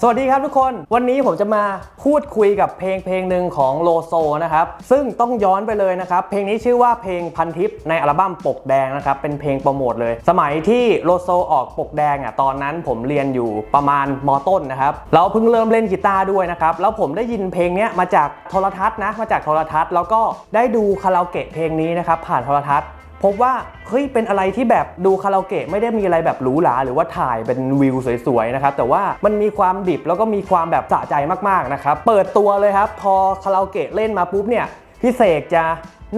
สวัสดีครับทุกคน วันนี้ผมจะมาพูดคุยกับเพลงเพลงหนึ่งของโลโซนะครับ ซึ่งต้องย้อนไปเลยนะครับ เพลงนี้ชื่อว่าเพลงพันทิปในอัลบั้มปกแดงนะครับ เป็นเพลงโปรโมทเลย สมัยที่โลโซออกปกแดงอะ ตอนนั้นผมเรียนอยู่ประมาณมต้นนะครับแล้วเพิ่งเริ่มเล่นกีตาร์ด้วยนะครับ แล้วผมได้ยินเพลงนี้มาจากโทรทัศน์นะ มาจากโทรทัศน์ แล้วก็ได้ดูคาราโอเกะเพลงนี้นะครับผ่านโทรทัศน์ พบว่าเฮ้ยเป็นอะไรที่แบบดูคาราโอเกะไม่ได้มีอะไรแบบหรูหราหรือว่าถ่ายเป็นวิวสวยๆนะครับแต่ว่ามันมีความดิบแล้วก็มีความแบบสะใจมากๆนะครับเปิดตัวเลยครับพอคาราโอเกะเล่นมาปุ๊บเนี่ยพี่เสกจะ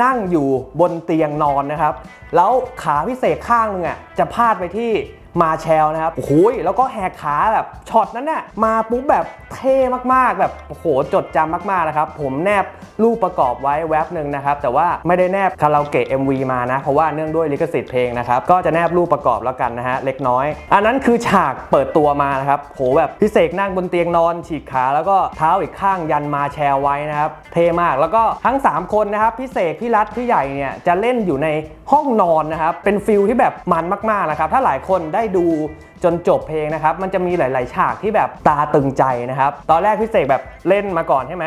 นั่งอยู่บนเตียงนอนนะครับ แล้วขาพี่เสกข้างหนึงอะจะพาดไปที่ มาแชลนะครับโอ้โหแล้วก็แหกขาแบบช็อตนั้นน่ะมาปุ๊บแบบเท่มากๆ แบบโอ้โหจดจำมากๆนะครับ ผมแนบรูปประกอบไว้แว็บหนึ่งนะครับ แต่ว่าไม่ได้แนบคาราโอเกะ MV มานะ เพราะว่าเนื่องด้วยลิขสิทธิ์เพลงนะครับ ก็จะแนบรูปประกอบแล้วกันนะฮะ เล็กน้อย อันนั้นคือฉากเปิดตัวมานะครับโหแบบพี่เสกนั่งบนเตียงนอน ฉีกขาแล้วก็เท้าอีกข้างยันมาแชร์ไว้นะครับ เท่มากแล้วก็ทั้ง 3 คนนะครับพี่เสกพี่รัฐพี่ใหญ่เนี่ยจะเล่นอยู่ในห้องนอนนะครับ เป็นฟิลที่แบบมันมากๆนะครับ ถ้าหลายคนได้ดูจนจบเพลงนะครับ มันจะมีหลาย ๆ ฉากที่แบบตาตึงใจนะครับ ตอนแรกพี่เสกแบบเล่นมาก่อนใช่ไหม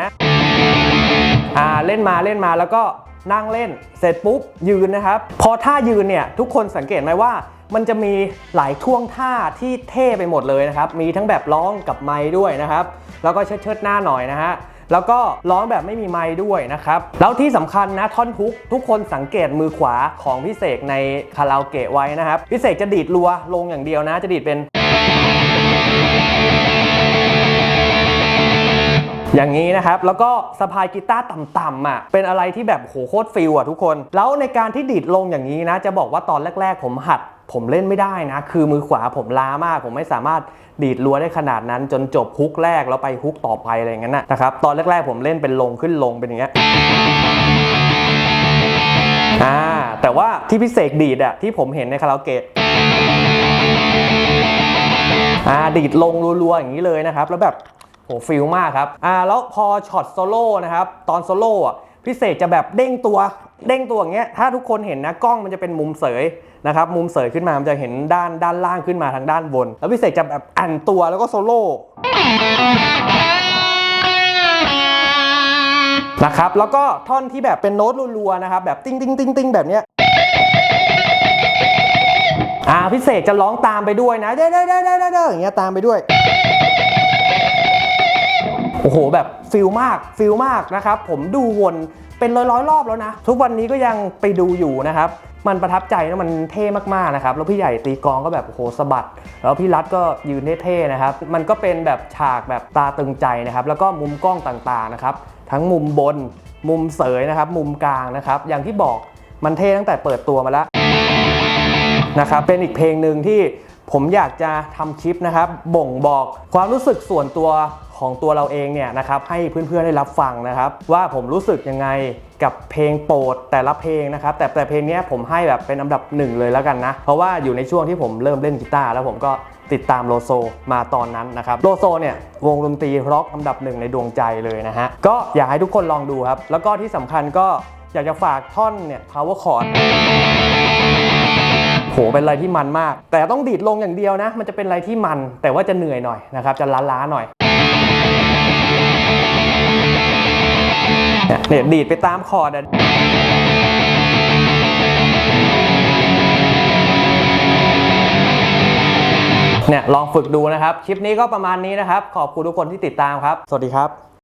อ่าเล่นมาเล่นมาแล้วก็นั่งเล่นเสร็จปุ๊บยืนนะครับ พอท่ายืนเนี่ยทุกคนสังเกตไหมว่ามันจะมีหลายท่วงท่าที่เท่ไปหมดเลยนะครับ มีทั้งแบบร้องกับไม้ด้วยนะครับ แล้วก็เชิดเชิดๆหน้าหน่อยนะฮะ แล้วก็ร้องแบบไม่มีไม้ด้วยนะครับ แล้วที่สำคัญนะท่อนทุกทุกคนสังเกตมือขวาของพี่เสกในคาราโอเกะไว้นะครับพี่เสกจะดีดรัวลงอย่างเดียวนะ จะดีดเป็น อย่างนี้นะครับ แล้วก็สะพายกีตาร์ต่ำๆอะ เป็นอะไรที่แบบโหโคตรฟิลอะทุกคน แล้วในการที่ดีดลงอย่างนี้นะ จะบอกว่าตอนแรก ๆ ผมหัด ผมเล่นไม่ได้นะ คือมือขวาผมล้ามาก ผมไม่สามารถดีดรัวได้ขนาดนั้นจนจบฮุกแรกแล้วไปฮุกต่อไปอะไรอย่างนั้นนะนะครับตอนแรกๆผมเล่นเป็นลงขึ้นลงเป็นอย่างเงี้ยอ่าแต่ว่าที่พิเศษดีดอะที่ผมเห็นในคาราโอเกะอ่าดีดลงรัวๆอย่างนี้เลยนะครับ แล้วแบบโหฟิลมากครับอ่าแล้วพอช็อตโซโล่นะครับตอนโซโล่อะ พี่เสกจะแบบเด้งตัวเด้งตัวอย่างเงี้ยถ้าทุกคนเห็นนะกล้องมันจะเป็นมุมเสยนะครับมุมเสยขึ้นมามันจะเห็นด้านด้านล่างขึ้นมาทางด้านบน แล้วพี่เสกจะแบบอันตัวแล้วก็โซโล่นะครับแล้วก็ท่อนที่แบบเป็นโน้ตรัวๆนะครับแบบติ้งติ้งติ้งติ้งแบบเนี้ยอ่าพี่เสกจะร้องตามไปด้วยนะเด้อเด้อเด้อเด้อเด้ออย่างเงี้ยตามไปด้วย โอ้โหแบบฟิลมากฟิลมากนะครับ ผมดูวนเป็นร้อยร้อยรอบแล้วนะ ทุกวันนี้ก็ยังไปดูอยู่นะครับ มันประทับใจนะมันเท่มากๆนะครับ แล้วพี่ใหญ่ตีกองก็แบบโอ้โหสะบัด แล้วพี่รัฐก็ยืนเท่ๆนะครับ มันก็เป็นแบบฉากแบบตาตึงใจนะครับ แล้วก็มุมกล้องต่างๆนะครับ ทั้งมุมบน มุมเสยนะครับ มุมกลางนะครับ อย่างที่บอกมันเท่ตั้งแต่เปิดตัวมาแล้วนะครับเป็นอีกเพลงหนึ่งที่ผมอยากจะทำคลิปนะครับ บ่งบอกความรู้สึกส่วนตัว ของตัวเราเองเนี่ยนะครับให้เพื่อนๆได้รับฟังนะครับ ว่าผมรู้สึกยังไงกับเพลงโปรดแต่ละเพลงนะครับ แต่แต่เพลงนี้ผมให้แบบเป็นอันดับหนึ่งเลยแล้วกันนะ เพราะว่าอยู่ในช่วงที่ผมเริ่มเล่นกีตาร์แล้วผมก็ติดตามโลโซมาตอนนั้นนะครับโลโซเนี่ยวงดนตรีร็อกอันดับหนึ่งในดวงใจเลยนะฮะก็อยากให้ทุกคนลองดูครับ แล้วก็ที่สำคัญก็อยากจะฝากท่อนเนี่ย power chord โหเป็นอะไรที่มันมาก แต่ต้องดีดลงอย่างเดียวนะ มันจะเป็นอะไรที่มัน แต่ว่าจะเหนื่อยหน่อยนะครับ จะล้าๆหน่อย เนี่ยดีดไปตามคอร์ดเนี่ยลองฝึกดูนะครับ คลิปนี้ก็ประมาณนี้นะครับ ขอบคุณทุกคนที่ติดตามครับ สวัสดีครับ